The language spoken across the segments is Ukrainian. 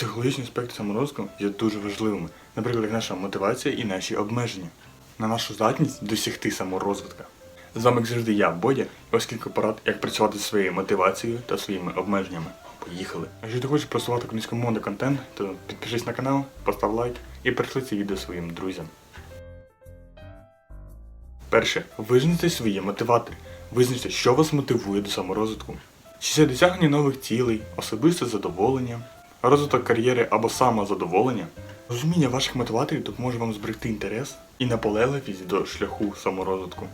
Психологічні аспекти саморозвитку є дуже важливими, наприклад, як наша мотивація і наші обмеження, на нашу здатність досягти саморозвитка. З вами, як завжди, я, Бодя, ось порад, як працювати зі своєю мотивацією та своїми обмеженнями. Поїхали! Якщо ти хочеш просувати українськомовний контент, то підпишись на канал, постав лайк і прийшли це відео своїм друзям. Перше. Визначте свої мотиватори. Визначте, що вас мотивує до саморозвитку. Чи це досягнення нових цілей, особисте задоволення, розвиток кар'єри або самозадоволення. Розуміння ваших мотиваторів допоможе вам зберегти інтерес і наполегливість до шляху саморозвитку.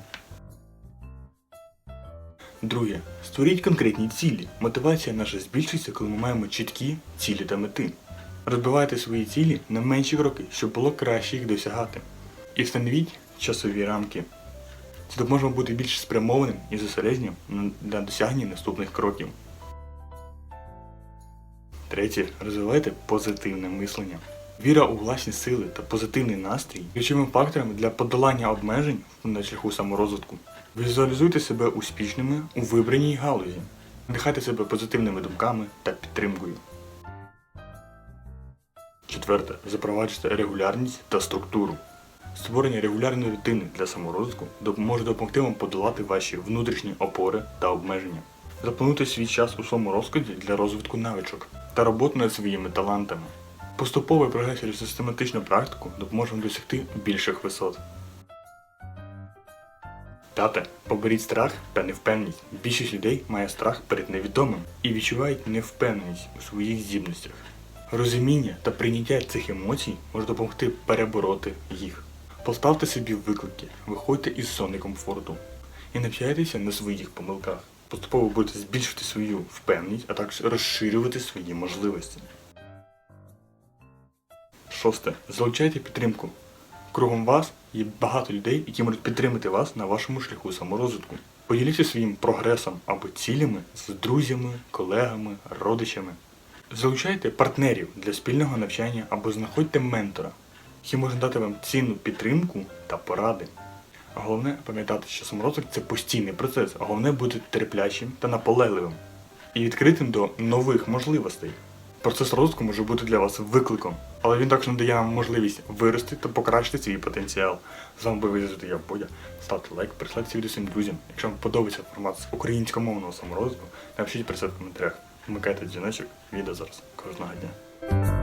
Друге. Створіть конкретні цілі. Мотивація наша збільшується, коли ми маємо чіткі цілі та мети. Розбивайте свої цілі на менші кроки, щоб було краще їх досягати. І встановіть часові рамки. Це допоможе вам бути більш спрямованим і зосередженим на- для досягнення наступних кроків. Третє. Розвивайте позитивне мислення. Віра у власні сили та позитивний настрій ключовими факторами для подолання обмежень на шляху саморозвитку. Візуалізуйте себе успішними у вибраній галузі. Надихайте себе позитивними думками та підтримкою. Четверте. Запроваджуйте регулярність та структуру. Створення регулярної рутини для саморозвитку допоможе допомогти вам подолати ваші внутрішні опори та обмеження. Заплануйте свій час у своєму розкладі для розвитку навичок та роботи над своїми талантами. Поступовий прогрес через систематичну практику допоможе вам досягти більших висот. П'яте. Поберіть страх та невпевненість. Більшість людей має страх перед невідомим і відчувають невпевненість у своїх здібностях. Розуміння та прийняття цих емоцій може допомогти перебороти їх. Поставте собі виклики, виходьте із зони комфорту і навчайтеся на своїх помилках. Поступово будете збільшувати свою впевненість, а також розширювати свої можливості. Шосте. Залучайте підтримку. Кругом вас є багато людей, які можуть підтримати вас на вашому шляху саморозвитку. Поділіться своїм прогресом або цілями з друзями, колегами, родичами. Залучайте партнерів для спільного навчання або знаходьте ментора, який може дати вам цінну підтримку та поради. Головне пам'ятати, що саморозвиток це постійний процес, а головне бути терплячим та наполегливим і відкритим до нових можливостей. Процес розвитку може бути для вас викликом, але він також надає вам можливість вирости та покращити свій потенціал. З вами був візити я Бодя. Ставте лайк, присилайте відео своїм друзям. Якщо вам подобається формат українськомовного саморозвитку, напишіть про це в коментарях. Вмикайте дзвіночок, відео зараз кожного дня.